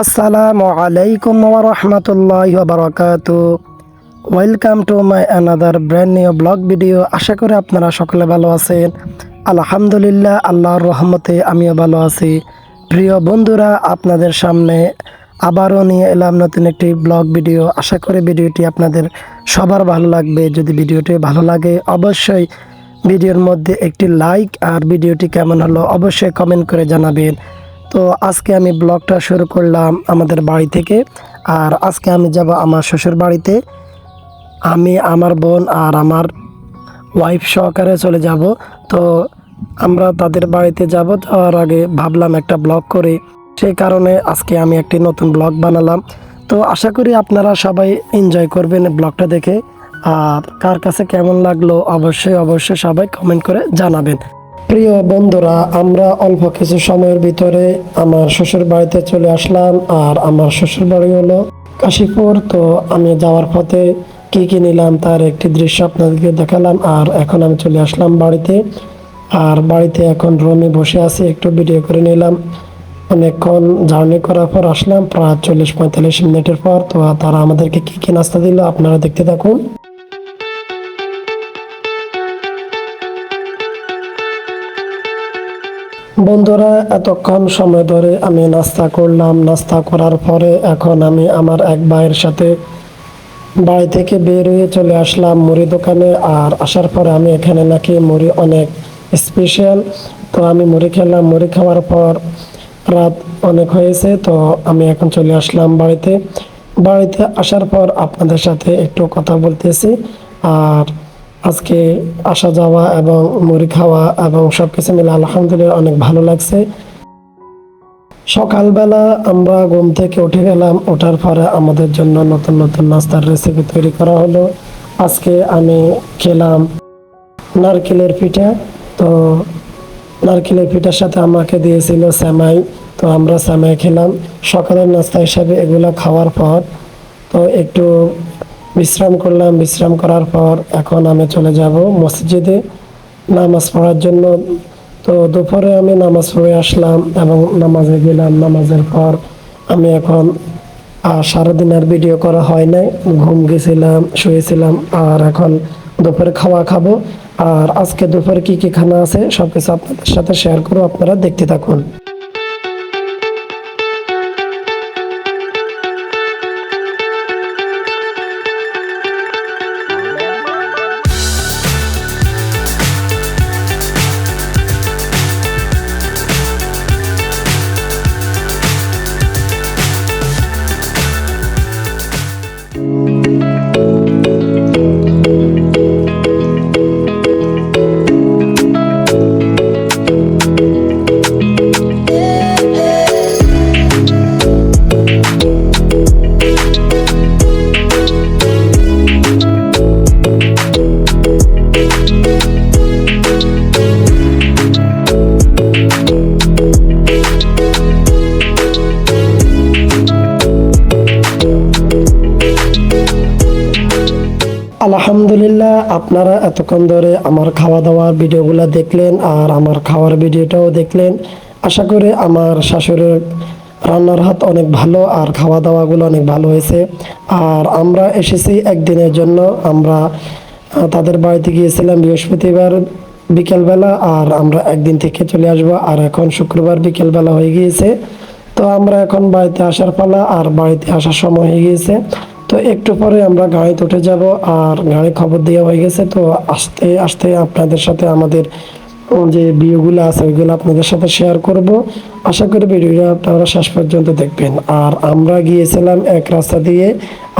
আসসালামু আলাইকুম রহমতুল্লাহ বারকাত। Welcome to my another brand new blog video আশা করি আপনারা সকলে ভালো আছেন। আলহামদুলিল্লাহ, আল্লাহর রহমতে আমিও ভালো আছি। প্রিয় বন্ধুরা, আপনাদের সামনে আবারও নিয়ে এলাম নতুন একটি ব্লগ ভিডিও আশা করি ভিডিওটি আপনাদের সবার ভালো লাগবে। যদি ভিডিওটি ভালো লাগে, অবশ্যই ভিডিওর মধ্যে একটি লাইক আর ভিডিওটি কেমন হলো অবশ্যই কমেন্ট করে জানাবেন। তো আজকে আমি ব্লগটা শুরু করলাম আমাদের বাড়ি থেকে। আর আজকে আমি যাব আমার শ্বশুর বাড়িতে। আমি, আমার বোন আর আমার ওয়াইফ সহকারে চলে যাব। তো আমরা তাদের বাড়িতে যাব যাওয়ার আগে ভাবলাম একটা ব্লগ করে। সেই কারণে আজকে আমি একটি নতুন ব্লগ বানালাম। তো আশা করি আপনারা সবাই এনজয় করবেন ব্লগটা দেখে। আর কার কাছে কেমন লাগল অবশ্যই অবশ্যই সবাই কমেন্ট করে জানাবেন। প্রিয় বন্ধুরা, আমরা অল্প কিছু সময়ের ভিতরে আমার শ্বশুর বাড়িতে চলে আসলাম, আর আমার শ্বশুর বাড়ি হলো কাশীপুর। তো আমি যাওয়ার পথে কি কি নিলাম তার একটি দৃশ্য আপনাদেরকে দেখালাম, আর এখন আমি চলে আসলাম বাড়িতে। আর বাড়িতে এখন রুমে বসে আছি, একটু ভিডিও করে নিলাম। অনেকক্ষণ জার্নি করার পর আসলাম, প্রায় চল্লিশ পঁয়তাল্লিশ মিনিটের পর। তো তারা আমাদেরকে কি কি নাস্তা দিল আপনারা দেখতে থাকুন। বন্ধুরা, এতক্ষণ সময় ধরে আমি নাস্তা করলাম। নাস্তা করার পরে এখন আমি আমার এক ভাইয়ের সাথে বাড়ি থেকে বের হয়ে চলে আসলাম মুড়ি দোকানে। আর আসার পরে আমি এখানে নাকি মুড়ি অনেক স্পেশাল তো আমি মুড়ি খেলাম। মুড়ি খাওয়ার পর রাত অনেক হয়েছে, তো আমি এখন চলে আসলাম বাড়িতে। বাড়িতে আসার পর আপনাদের সাথে একটু কথা বলতেছি। আর আজকে আসা যাওয়া এবং মুড়ি খাওয়া এবং সব কিছু মিলে আলহামদুলিল্লাহ অনেক ভালো লাগছে। সকালবেলা আমরা ঘুম থেকে উঠে গেলাম, ওঠার পরে আমাদের জন্য নতুন নতুন নাস্তার রেসিপি তৈরি করা হলো। আজকে আমি খেলাম নারকেলের পিঠা। তো নারকেলের পিঠার সাথে আমাকে দিয়েছিল স্যামাই। তো আমরা স্যামাই খেলাম। সকালের নাস্তা হিসাবে এগুলো খাওয়ার পর তো একটু বিশ্রাম করলাম, বিশ্রাম করার পর এখন আমি চলে যাব মসজিদে নামাজ পড়ার জন্য। তো দুপুরে আমি নামাজ পড়ে আসলাম এবং নামাজে গেলাম। নামাজের পর আমি এখন সারাদিন আর ভিডিও করা হয় নাই। ঘুম গেছিলাম, শুয়েছিলাম আর এখন দুপুরে খাওয়া খাব। আর আজকে দুপুরে কি কি খানা আছে সব কিছু আপনাদের সাথে শেয়ার করব। আপনারা দেখতে থাকুন। আলহামদুলিল্লাহ, আপনারা এতক্ষণ ধরে আমার খাওয়া দাওয়ার ভিডিওগুলো দেখলেন আর আমার খাওয়ার ভিডিওটাও দেখলেন। আশা করি আমার শাশুড়ির রান্নার হাত অনেক ভালো আর খাওয়া দাওয়াগুলো অনেক ভালো হয়েছে। আর আমরা এসেছি একদিনের জন্য। আমরা তাদের বাড়িতে গিয়েছিলাম বৃহস্পতিবার বিকেলবেলা আর আমরা একদিন থেকে চলে আসব আর এখন শুক্রবার বিকেলবেলা হয়ে গিয়েছে। তো আমরা এখন বাড়িতে আসার পালা আর বাড়িতে আসার সময় হয়ে গিয়েছে। তো একটু পরে আমরা গাড়িতে উঠে যাব আর গাড়ি খবর দেওয়া হয়ে গেছে। তো আসতে আসতে আপনাদের সাথে আমাদের যে ভিডিওগুলো আছে, ওইগুলো আপনাদের সাথে শেয়ার করব। আশা করি ভিডিওটা আপনারা শেষ পর্যন্ত দেখবেন। আর আমরা গিয়েছিলাম এক রাস্তা দিয়ে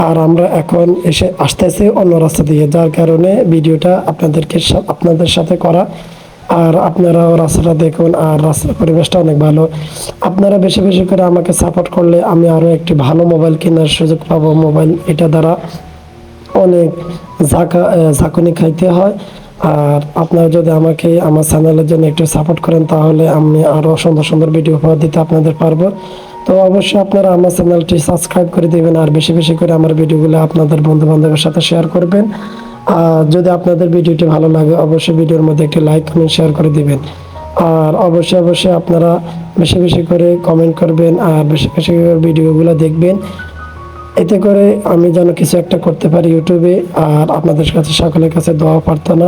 আর আমরা এখন এসে আসতেছি অন্য রাস্তা দিয়ে। যার কারণে ভিডিওটা আপনাদেরকে আপনাদের সাথে করা আর আপনারাও রাস্তাটা দেখুন আর রাস্তার পরিবেশটা অনেক ভালো। আপনারা বেশি বেশি করে আমাকে সাপোর্ট করলে আমি আরও একটি ভালো মোবাইল কেনার সুযোগ পাবো। মোবাইল এটা দ্বারা অনেক ঝাঁকা ঝাঁকুনি খাইতে হয়। আর আপনারা যদি আমাকে, আমার চ্যানেলের জন্য একটু সাপোর্ট করেন, তাহলে আমি আরও সুন্দর সুন্দর ভিডিও উপহার দিতে আপনাদের পারব। তো অবশ্যই আপনারা আমার চ্যানেলটি সাবস্ক্রাইব করে দিবেন আর বেশি বেশি করে আমার ভিডিওগুলো আপনাদের বন্ধু বান্ধবের সাথে শেয়ার করবেন। যদি আপনাদের ভিডিওটি ভালো লাগে, অবশ্যই ভিডিওর মধ্যে একটি লাইক, কমেন্ট, শেয়ার করে দিবেন। আর অবশ্যই অবশ্যই আপনারা বেশি বেশি করে কমেন্ট করবেন আর বেশি বেশি করে ভিডিওগুলো দেখবেন। এতে করে আমি যেন কিছু একটা করতে পারি ইউটিউবে, আর আপনাদের কাছে, সকলের কাছে দোয়া, প্রার্থনা।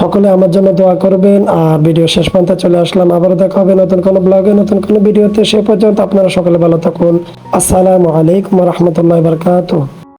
সকলে আমার জন্য দোয়া করবেন, আর ভিডিও শেষ পর্যন্ত চলে আসলাম। আবারও দেখা হবে নতুন কোনো ব্লগে, নতুন কোনো ভিডিওতে। সে পর্যন্ত আপনারা সকলে ভালো থাকুন। আসসালামু আলাইকুম রহমতুল্লাহ বারকাতুহ।